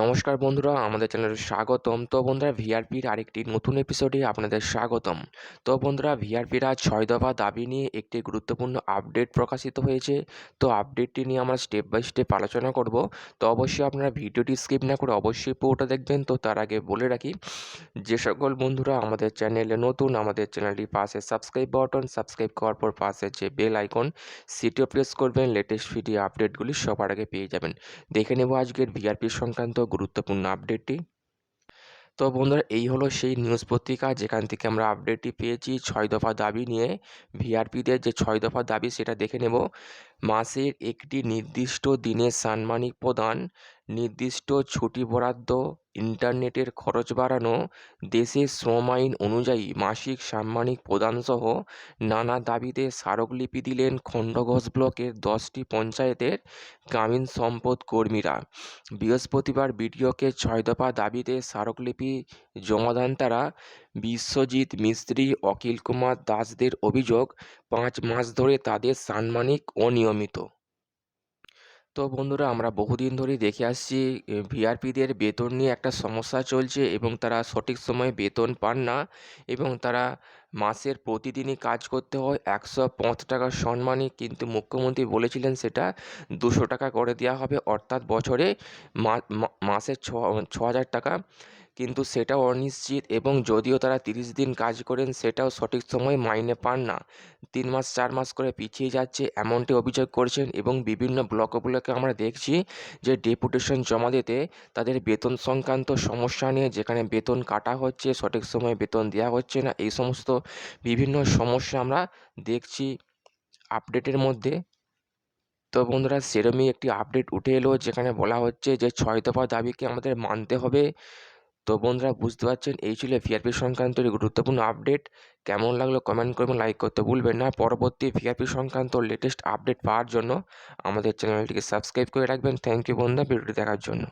নমস্কার বন্ধুরা, আমাদের চ্যানেলে স্বাগতম। তো বন্ধুরা, ভিআরপির আরেকটি নতুন এপিসোডে আপনাদের স্বাগতম। তো বন্ধুরা, ভিআরপির আজ ছয় দফা দাবি নিয়ে একটি গুরুত্বপূর্ণ আপডেট প্রকাশিত হয়েছে। তো আপডেটটি নিয়ে আমরা স্টেপ বাই স্টেপ আলোচনা করব। তো অবশ্যই আপনারা ভিডিওটি স্কিপ না করে অবশ্যই পুরোটা দেখবেন। তো তার আগে বলে রাখি, যে সকল বন্ধুরা আমাদের চ্যানেলে নতুন, আমাদের চ্যানেলটি পাশে সাবস্ক্রাইব বাটন সাবস্ক্রাইব করার পর পাশে যে বেল আইকন সিটিও প্রেস করবেন। লেটেস্ট ভিডিও আপডেটগুলি সবার আগে পেয়ে যাবেন। দেখে নেব আজকের ভিআরপি সংক্রান্ত গুরুত্বপূর্ণ আপডেটটি তো বন্ধুরা, এই হলো সেই নিউজ পত্রিকা, যেখান থেকে আমরা আপডেটটি পেয়েছি। ছয় দফা দাবি নিয়ে ভিআরপিদের যে ছয় দফা দাবি, সেটা দেখে নেব। মাসের একটি নির্দিষ্ট দিনে সাম্মানিক প্রদান নির্দিষ্ট ছুটি বরাদ্দ, ইন্টারনেটের খরচ বাড়ানো, দেশের শ্রম আইন অনুযায়ী মাসিক সাম্মানিক প্রদানসহ নানা দাবিতে স্মারকলিপি দিলেন খণ্ডঘোষ ব্লকের দশটি পঞ্চায়েতের গ্রামীণ সম্পদ কর্মীরা। বৃহস্পতিবার বিডিওকে ছয় দফা দাবিতে স্মারকলিপি জমা দেন তারা। বিশ্বজিৎ মিস্ত্রি অখিল কুমার দাসদের অভিযোগ, পাঁচ মাস ধরে তাদের সাম্মানিক অনিয়মিত। তো বন্ধুরা, আমরা বহুদিন ধরেই দেখে আসছি ভিআরপিদের বেতন নিয়ে একটা সমস্যা চলছে এবং তারা সঠিক সময়ে বেতন পান না এবং তারা মাসের প্রতিদিনই কাজ করতে হয়। একশো পাঁচ টাকা সম্মানই কিন্তু মুখ্যমন্ত্রী বলেছিলেন সেটা দুশো টাকা করে দেওয়া হবে। অর্থাৎ বছরে মাসের ছ ছ হাজার টাকা। কিন্তু সেটাও অনিশ্চিত এবং যদিও তারা তিরিশ দিন কাজ করেন, সেটাও সঠিক সময়ে মাইনে পান না। তিন মাস, চার মাস করে পিছিয়ে যাচ্ছে এমনটি অভিযোগ করছেন এবং বিভিন্ন ব্লকগুলোকে আমরা দেখছি যে ডেপুটেশন জমা দিতে তাদের বেতন সংক্রান্ত সমস্যা নিয়ে যেখানে বেতন কাটা হচ্ছে, সঠিক সময়ে বেতন দেওয়া হচ্ছে না, এই সমস্ত বিভিন্ন সমস্যা আমরা দেখছি আপডেটের মধ্যে। তো বন্ধুরা, সেরমই একটি আপডেট উঠে এলো যেখানে বলা হচ্ছে যে ছয় দফা দাবিকে আমাদের মানতে হবে। তো বন্ধুরা বুঝতে পারছেন, এই ছিল ভিআরপি সংক্রান্ত একটি গুরুত্বপূর্ণ আপডেট কেমন লাগল কমেন্ট করবেন লাইক করতে ভুলবেন না। পরবর্তী ভিআরপি সংক্রান্ত লেটেস্ট আপডেট পাওয়ার জন্য আমাদের চ্যানেলটিকে সাবস্ক্রাইব করে রাখবেন। থ্যাংক ইউ বন্ধুরা, ভিডিওটি দেখার জন্য।